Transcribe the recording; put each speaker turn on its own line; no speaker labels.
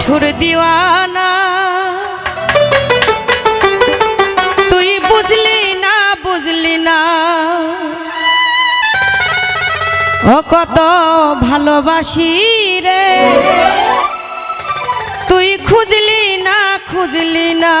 তোর দিওয়ানা। তুই বুঝলি না বুঝলি না। ও কত ভালোবাসি রে। তুই খুঁজলি না খুঁজলি না।